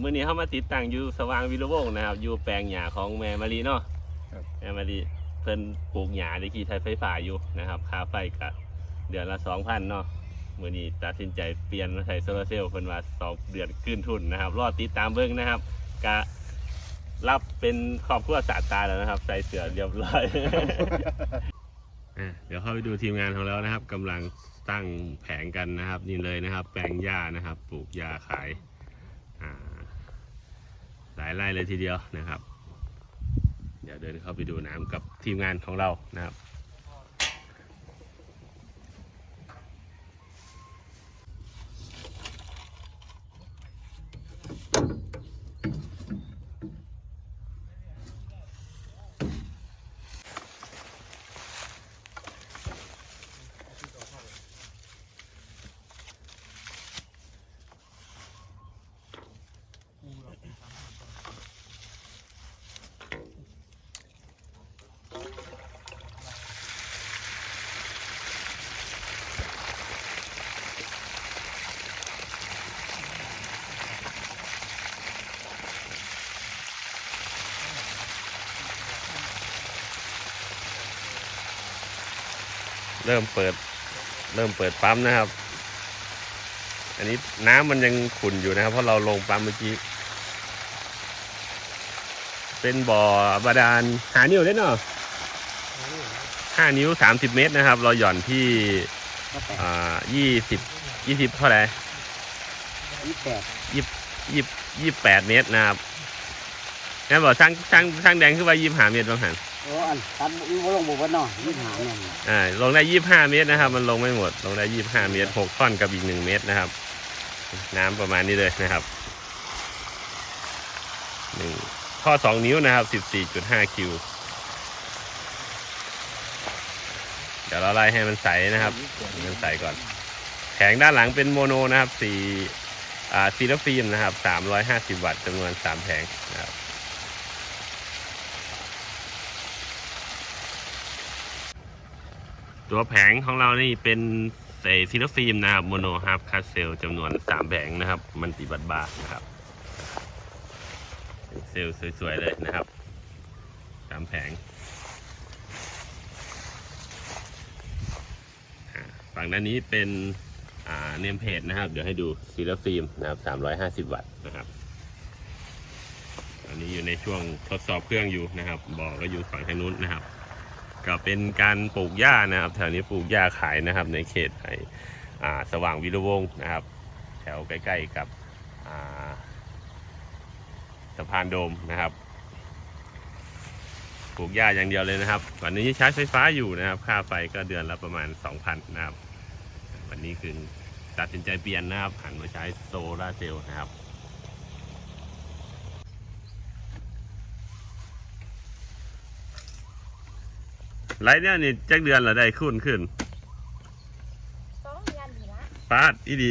มื้อนี้เข้ามาติดตั้งอยู่สว่างวิรวงศ์นะครับอยู่แปลงหญ้าของแม่มารีเนาะครับ แม่มารีเพิ่นปลูกหญ้าได้ขี่ใช้ไฟฟ้าอยู่นะครับค่าไฟก็เดือนละ2,000เนาะมื้อนี้ตัดสินใจเปลี่ยนมาใช้โซลาร์เซลล์เพิ่นว่าสองเดือนคืนทุนนะครับ รอติดตามเบิ่งนะครับก็รับเป็นครอบครัวสาตาแล้วนะครับ ใส่เสื้อเรียบร้อย อะเดี๋ยวเข้าไปดูทีมงานของเรานะครับกำลังตั้งแผงกันนะครับ นี่เลยนะครับ แปลงหญ้านะครับ ปลูกหญ้าขายอ่าหลาย ไร่เลยทีเดียวนะครับ เดี๋ยวเดินเข้าไปดูน้ำกับทีมงานของเรานะครับ เริ่มเปิด เริ่มเปิดปั๊มนะครับ อันนี้น้ำมันยังขุ่นอยู่นะครับ เพราะเราลงปั๊มเมื่อกี้ เป็นบ่อบาดาลหานิ้วได้เนาะห้านิ้วสามสิบเมตรนะครับ เราหย่อนที่อ่ายี่สิบยี่สิบเท่าไหร่ยี่แปดยี่ยี่แปดเมตรนะครับงั้นบอกช่างช่างช่างแดงขึ้นไปยี่ห้าเมตรบางหัน โอ้อันตันมีบ่ลงบ่บ่เนาะยี่หาเนี่ยอ่าลงได้ยี่ห้าเมตรนะครับ มันลงไม่หมด ลงได้ยี่ห้าเมตรหกท่อนกับอีกหนึ่งเมตรนะครับ น้ำประมาณนี้เลยนะครับหนึ่งข้อสองนิ้วนะครับสิบสี่จุดห้าคิวเดี๋ยวเราไล่ให้มันใสนะครับมันใสก่อน แผงด้านหลังเป็นโมโนนะครับสี่อ่าซีลฟิล์มนะครับสามร้อยห้าสิบวัตต์จำนวนสามแผงนะครับ ตัวแผงของเรานี่เป็นใส่ซิลฟิล์มนะครับโมโนฮาร์ฟคาเซลจำนวนสามแผงนะครับ มันติบัตบาร์นะครับ เซลสวยๆเลยนะครับสามแผงฝั่งด้านนี้เป็นเนมเพจนะครับ เดี๋ยวให้ดูซิลฟิล์มนะครับสามร้อยห้าสิบวัตต์นะครับตอนนี้อยู่ในช่วงทดสอบเครื่องอยู่นะครับ บอกก็อยู่ฝั่งทางนู้นนะครับ ก็เป็นการปลูกหญ้านะครับแถวนี้ปลูกหญ้าขายนะครับ ในเขตไออ่าสว่างวิรวงศ์นะครับ แถวใกล้ ๆกับสะพานโดมนะครับปลูกหญ้าอย่างเดียวเลยนะครับวันนี้ใช้ไฟฟ้าอยู่นะครับ ค่าไฟก็เดือนละประมาณ 2,000นะครับ วันนี้คือตัดสินใจเปลี่ยนนะครับหันมาใช้โซลาร์เซลล์นะครับ ไรเนี่ยนี่จักเดือนละได้ขึ้นขึ้นสองเดือนนี่ละปาดอีดี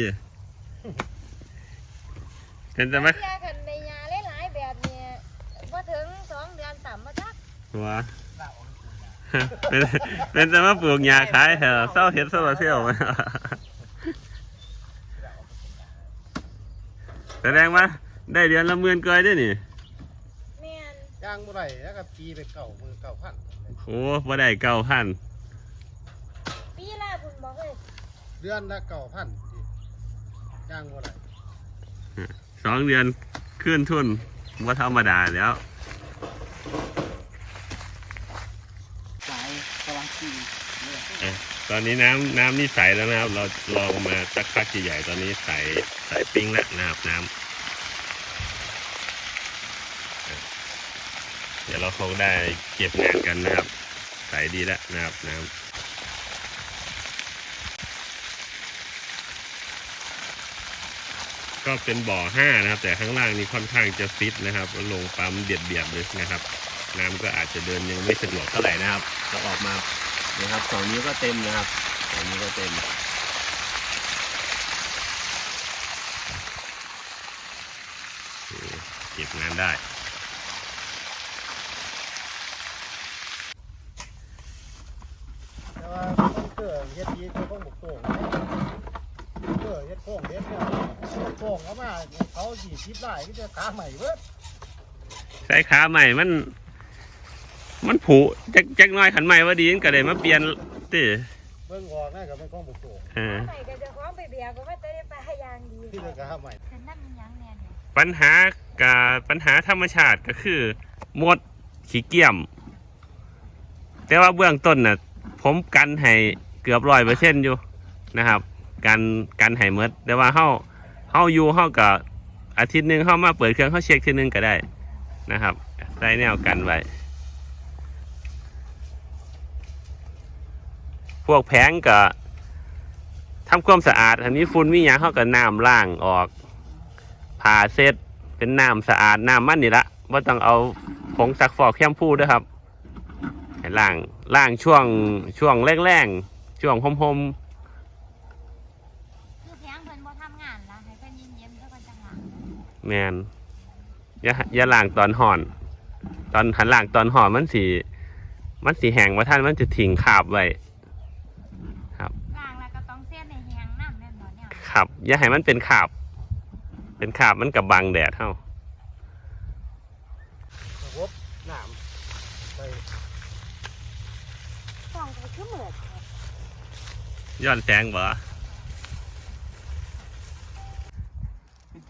เห็นแต่ไหมเที่ยกันในยาหลายๆแบบเนี่ยพอถึงสองเดือนต่ำมาจักหัวเป็นเป็นแต่มาปลูกหญ้าขายเหรอเศร้าเห็ดโซลาร์เซลล์ไหมแสดงว่าได้เดือนละหมื่นเกยได้นี่แม่นย่างบ่ได้แล้วก็ปีไปเก่ามือเก่าพัน โอ้บ่ได้เก้าพันปีละคุณบอกเลยเดือนละเก่าพันย่างบ่ได้สองเดือนขึ้นทุนว่าธรรมดาแล้วสายสว่างสีตอนนี้น้ำน้ำนี่ใสแล้วนะครับ เราลองมาสักพักใหญ่ๆตอนนี้ใสใสปิ้งแล้วนะครับน้ำเดี๋ยวเราคงได้เก็บงานกันนะครับใสดีแล้วนะครับน้ำก็เป็นบ่อห้านะครับ แต่ข้างล่างนี้ค่อนข้างจะฟิตนะครับ ลงปั๊มเบียดเบียดๆเลยนะครับ น้ำก็อาจจะเดินยังไม่สะดวกเท่าไหร่นะครับจะออกมานะครับสองนิ้วก็เต็มนะครับสองนิ้วก็เต็มเก็บงานได้ แต่ว่า มันเกิดเฮ็ดดีก็ต้องบุกโป่งเกิดเฮ็ดโป่งเฮ็ดเนี่ยโป่งเข้ามาเขาสี่สิบไร่ก็จะขาใหม่เบิดใช้ขาใหม่มัน มันผุจักจักหน้อยขันใหม่ว่าดีมันก็เลยมาเปลี่ยนติเบิ่งออกนะกับเป็นของบุกโป่งเออใหม่ก็จะคล้องไปเบียร์ก็ว่าจะได้ไปยางดีที่เป็นขาใหม่ฉันนั่นมันยังแน่เนี่ยปัญหากับปัญหาธรรมชาติก็คือมดขี้เกียม แต่ว่าเบื้องต้นน่ะ ผมกันให้เกือบร้อยเปอร์เซ็นต์อยู่นะครับกันกันให้หมดแต่ว่าเฮา เฮาอยู่เฮากับอาทิตย์หนึ่งเฮามาเปิดเครื่องเฮาเช็คทีนึงก็ได้นะครับใส่แนวกันไว้พวกแผงก็ทำความสะอาดอันนี้ฝุ่นมีหยังเฮาก็น้ำล้างออกผ่าเซ็ตเป็นน้ำสะอาดน้ำมันนี่ละว่าต้องเอาผงซักฟอกแคมพูด้วยครับล้างล้างช่วงช่วงแรงๆช่วงหอมคือแพงเพิ่นบ่ทำงานละให้เพิ่นเย็นๆแล้วก็จะหา ๆ แมนอย่าอย่าล้างตอนห่อน ตอนหันล้างตอนห่อนมันสีมันสีแห้งว่าท่านมันจะทิ้งคราบไว้ล้างแล้วก็ต้องเสียในแหงน้ำแม่นบ่เนี่ยครับอย่าให้มันเป็นคราบ เป็นคราบมันกับบังแดดเท่าระบบน้ำไปฟองก็คือเหมือนย้อนแสงบ่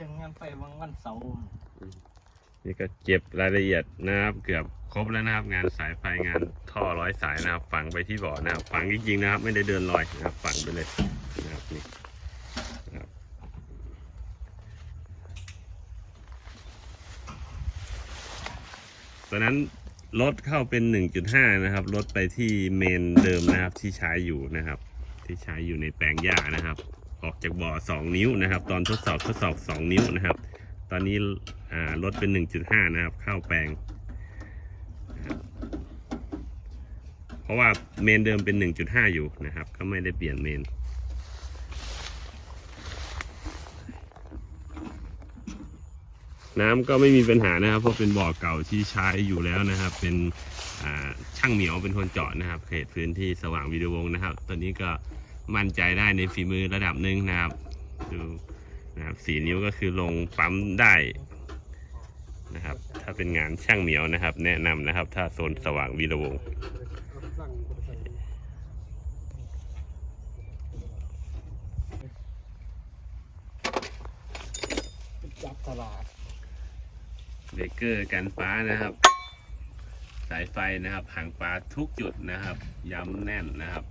จังงานไฟวันวันเสาร์นี่ก็เก็บรายละเอียดนะครับ เกือบครบแล้วนะครับงานสายไฟงานท่อร้อยสายนะครับ ฝังไปที่บ่อนะครับ ฝังจริงๆนะครับ ไม่ได้เดินลอยนะครับ ฝังไปเลยนะครับนี่นะครับตอนนั้นลดเข้าเป็น 1.5 นะครับลดไปที่เมนเดิมนะครับที่ใช้อยู่นะครับ ที่ใช้อยู่ในแปลงหญ้านะครับ ออกจากบ่อ 2 นิ้วนะครับ ตอนทดสอบทดสอบ 2 นิ้วนะครับ ตอนนี้ลดเป็น 1.5 นะครับ เข้าแปลง เพราะว่าเมนเดิมเป็น 1.5 อยู่นะครับ ก็ไม่ได้เปลี่ยนเมนน้ำก็ไม่มีปัญหานะครับ เพราะเป็นบ่อเก่าที่ใช้อยู่แล้วนะครับ เป็นช่างเหมียวเป็นคนเจาะนะครับ เขตพื้นที่สว่างวิดีวงนะครับ ตอนนี้ก็ มั่นใจได้ในฝีมือระดับหนึ่งนะครับ ดูนะครับสี่นิ้วก็คือลงปั๊มได้นะครับ ถ้าเป็นงานช่างเหมียวนะครับ แนะนำนะครับ ถ้าโซนสว่างวีระวงศ์สั่งใส่จับตลาดเบรกเกอร์กันฟ้านะครับ สายไฟนะครับหางปลาทุกจุดนะครับ ย้ำแน่นนะครับ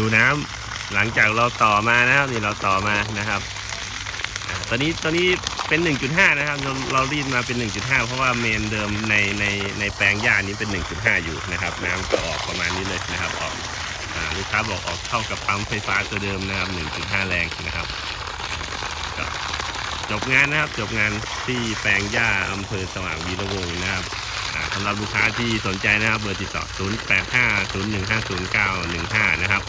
ดูน้ำหลังจากเราต่อมานะครับนี่เราต่อมานะครับอตอนนี้ตอนนี้เป็น 1.5 นะครับ เราเรารีดมาเป็น 1.5 เพราะว่าเมนเดิมในในในแปลงหญ้านี้เป็น 1.5 อยู่นะครับ น้ำก็ออกประมาณนี้เลยนะครับออกลูกค้าบอกออกเท่ากับปั๊มไฟฟ้าตัวเดิมนะครับ 1.5 แรงนะครับจบงานนะครับจบงานที่แปลงหญ้าอำเภอสว่างวีระวงนะครับสำหรับลูกค้าที่สนใจนะครับเบอร์ติดต่อ 0850150915 นะครับ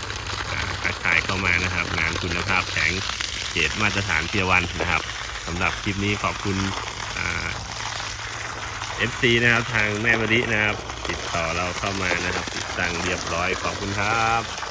ขายเข้ามานะครับ งานคุณภาพแข็งเกรดมาตรฐานเทียวันนะครับสำหรับคลิปนี้ขอบคุณเอฟซีนะครับทางแม่มะลินะครับ ติดต่อเราเข้ามานะครับ ติดตั้งเรียบร้อยขอบคุณครับ